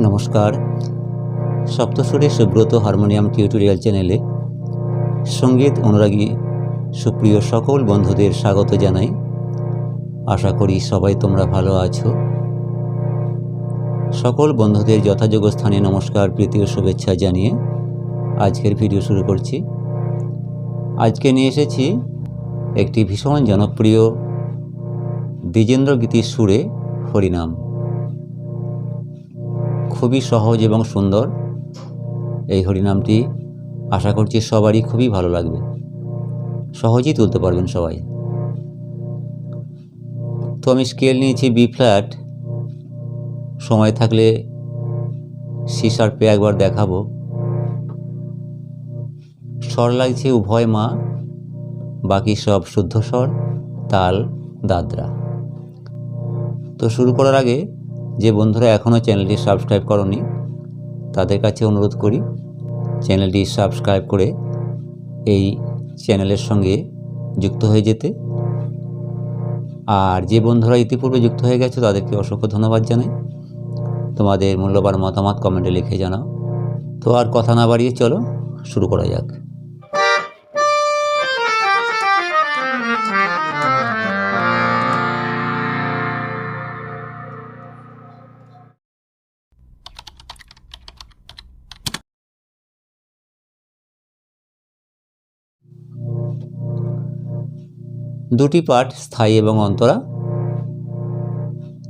নমস্কার। সপ্তস্বরে Subrata harmonium tutorial চ্যানেলে সংগীত অনুরাগী সুপ্রিয় সকল বন্ধুদের স্বাগত জানাই। আশা করি সবাই তোমরা ভালো আছো। সকল বন্ধুদের যথাযোগ্য স্থানে নমস্কার, প্রীতি ও শুভেচ্ছা জানিয়ে আজকের ভিডিও শুরু করছি। আজকে নিয়ে এসেছি একটি ভীষণ জনপ্রিয় দ্বিজেন্দ্র গীতির সুরে হরিনাম। খুবই সহজ এবং সুন্দর। এই হরিনামটি আশা করছি সবারই খুবই ভালো লাগবে। সহজেই তুলতে পারবেন সবাই। তো আমি স্কেল নিয়েছি বি ফ্ল্যাট সময় থাকলে সি শার্পে একবার দেখাবো। স্বর লাগছে উভয় মা, বাকি সব শুদ্ধ স্বর, তাল, দাদরা। তো শুরু করার আগে যে বন্ধুরা এখনও চ্যানেলটি সাবস্ক্রাইব করনি, তাদের কাছে অনুরোধ করি চ্যানেলটি সাবস্ক্রাইব করে এই চ্যানেলের সঙ্গে যুক্ত হয়ে যেতে। আর যে বন্ধুরা ইতিপূর্বে যুক্ত হয়ে গেছে, তাদেরকে অসংখ্য ধন্যবাদ জানাই। তোমাদের মূল্যবান মতামত কমেন্টে লিখে জানাও। তো আর কথা না বাড়িয়ে চলো, শুরু করা যাক। দুটি পাঠ, স্থায়ী এবং অন্তরা।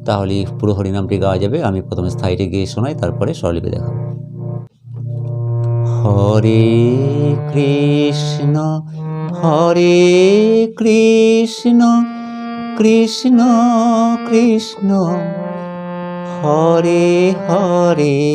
তাহলে পুরো হরিনামটি গাওয়া যাবে। আমি প্রথমে স্থায়ীটি গিয়ে শোনাই, তারপরে স্বরলিপি দেখাবো। হরে কৃষ্ণ হরে কৃষ্ণ কৃষ্ণ কৃষ্ণ। হরে হরে।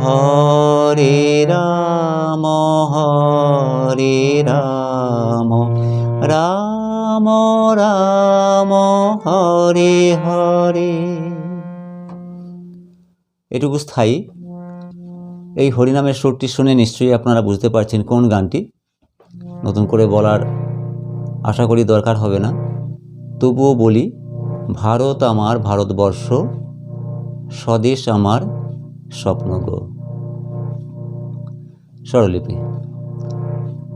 হরে রাম হরে রাম। রাম রাম, হরে হরে। এটুকু স্থায়ী। এই হরিনামের সুরটি শুনে নিশ্চয়ই আপনারা বুঝতে পারছেন কোন গানটি। নতুন করে বলার আশা করি দরকার হবে না। তবুও বলি, ভারত আমার ভারতবর্ষ, স্বদেশ আমার স্বপ্ন গো। স্বরলিপি।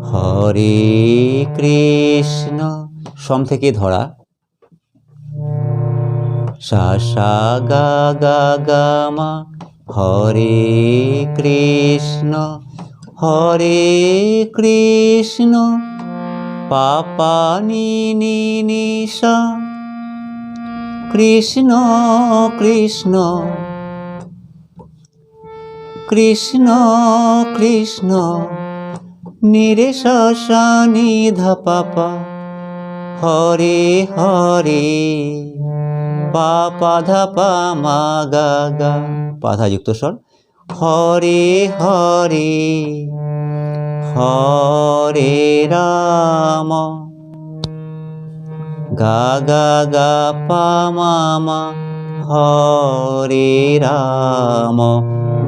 হরে কৃষ্ণ। সম থেকে ধরা। সা সা, গা গা গা, মা। হরে কৃষ্ণ। হরে কৃষ্ণ। পাপা, নি নি কৃষ্ণ কৃষ্ণ। কৃষ্ণ কৃষ্ণ, নিরে নি পাপা, হরে হরে, পাপা ধাপা মা গা গা। পাধাযুক্ত স্বর। হরে হরে হরে রাম, গা গা গা পা মা, হরে রাম।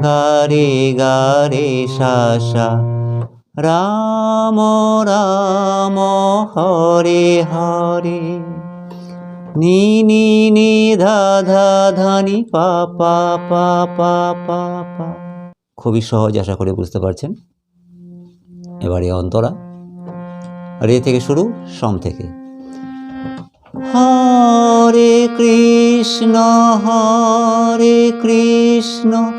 গা রে গা রে সা সা রাম রাম, হরে হরে। নি নি নি, ধা ধা ধানি পা পা পা পা পা পা। খুবই সহজ, আশা করে বুঝতে পারছেন। এবারে অন্তরা। রে থেকে শুরু, সম থেকে। হরে কৃষ্ণ হরে কৃষ্ণ।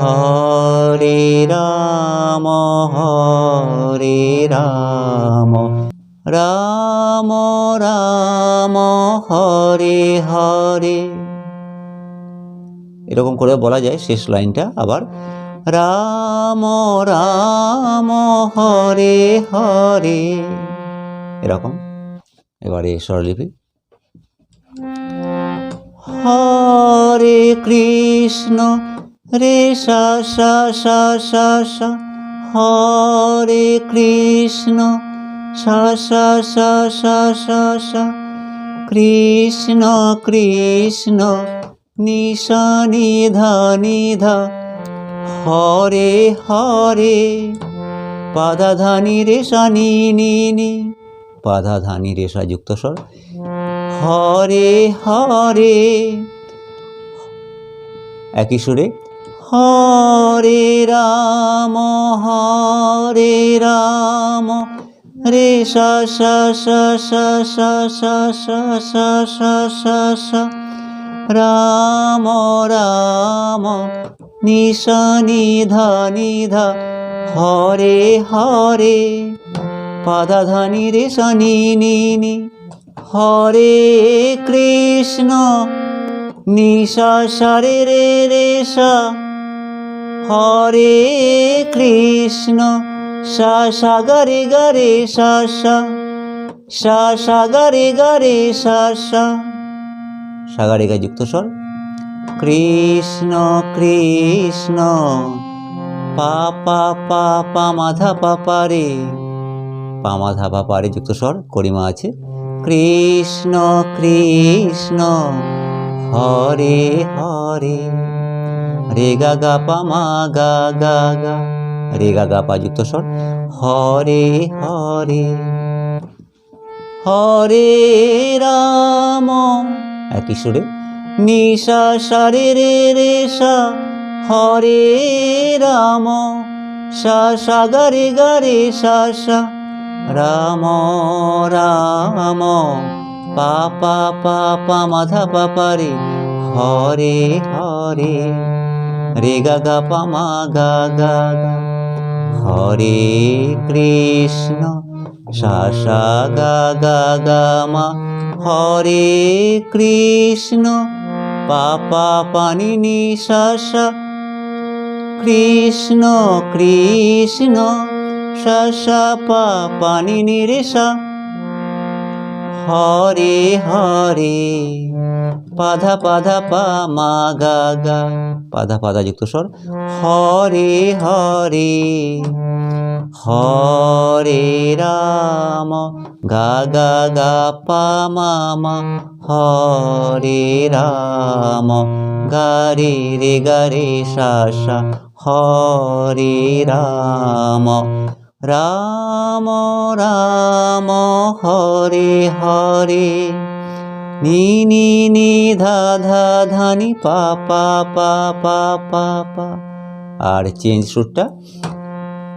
হরে রাম হরে রাম। রাম রাম, হরে হরে। এরকম করে বলা যায় শেষ লাইনটা আবার। রাম রাম, হরে হরে। এরকম। এবারে স্বরলিপি। হরে কৃষ্ণ রে সা সা সা সা হরে কৃষ্ণ। সা সা সা সা সা কৃষ্ণ কৃষ্ণ নিশা নিধা নিধা হরে হরে। পাদা ধানি রেশা, নি নি নি পাধা ধানি রেশা যুক্ত স্বর, হরে হরে। একই সুরে হরে রাম হরে রাম রে সা সা সা সা সা সা সা সা সা সা সা রাম রাম নিশা নিধা নিধা হরে হরে পাদা রে শনি নি হরে কৃষ্ণ নিশা সারে রে রে সা হরে কৃষ্ণ সা গরে গরে সা সা সা গরে গরে সা সা সাগারেগা যুক্ত স্বর। কৃষ্ণ কৃষ্ণ, পা পা পা পা মাধা পা পা মাধা পা যুক্ত স্বর, করিমা আছে। কৃষ্ণ কৃষ্ণ, হরে হরে। রে গা গা পা মা গা গা গা। রে গা গা পা, যুক্ত স্বর। হরে হরে। হরে রাম। একই সুরে। নিশা সারে রে রে সা। হরে রাম। সা সা গা রে গা রে সা সা। রাম রাম। পা পা পা পা, মাধা পা পা রে। হরে হরে। রে গা গা পা মা গা গা গা হরে কৃষ্ণ, সা সা গা গা গা মা। হরে কৃষ্ণ, পা পা পানি নি সা সা। কৃষ্ণ কৃষ্ণ, সা সা পা পানি নি রে সা। হরে হরে। পাধা পাধা পা মা গা গা। পাধা পাধা যুক্ত স্বর হরে হরে। হরে রাম। গা গা গা পা মা মা। হরে রাম। গা রে রে গা রে সা সা। হরে রাম। রাম রাম। হরে হরে। নি নি নি, ধা ধা ধানি পা পা পা পা পা পা। আর চেঞ্জ সুরটা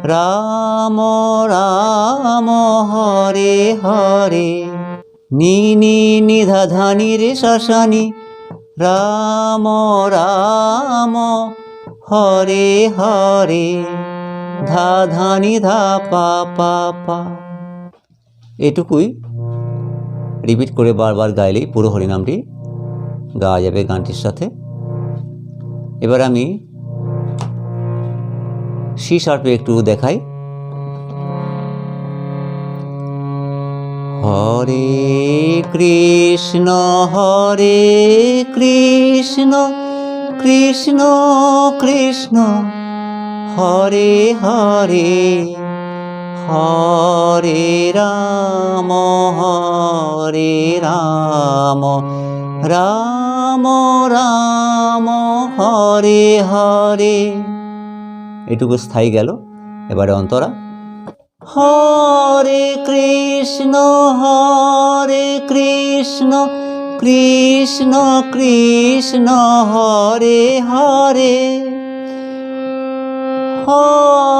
রাম রাম, হরে হরে। নি নি নি, ধা ধানি রে শাসানি রাম রাম, হরে হরে। ধা ধানি ধা, পা পা পা। এটুকুই রিপিট করে বারবার গাইলেই পুরো হরিনামটি গাওয়া যাবে গানটির সাথে। এবার আমি সি শার্পে একটু দেখাই। হরে কৃষ্ণ হরে কৃষ্ণ কৃষ্ণ কৃষ্ণ, হরে হরে। হরে রাম হরে রাম। রাম রাম, হরে হরে। এটুকু স্থায়ী গেল। এবারে অন্তরা। হরে কৃষ্ণ হরে কৃষ্ণ কৃষ্ণ কৃষ্ণ হরে। হরে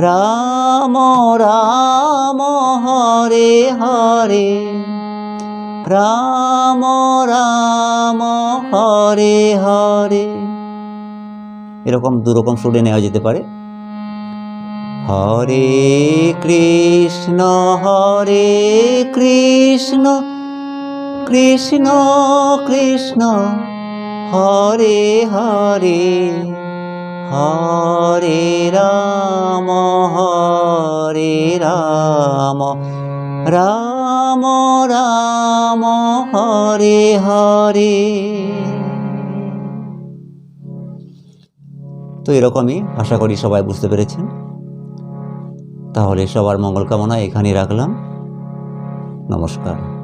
রাম রাম, হরে হরে। রাম রাম, হরে হরে। এরকম দুরকম সুরে নেওয়া যেতে পারে। হরে কৃষ্ণ হরে কৃষ্ণ কৃষ্ণ কৃষ্ণ। হরে হরে। হরে রাম হরে রাম। রাম রাম, হরে হরে। তো এরকমই আশা করি সবাই বুঝতে পেরেছেন। তাহলে সবার মঙ্গল কামনা এখানেই রাখলাম। নমস্কার।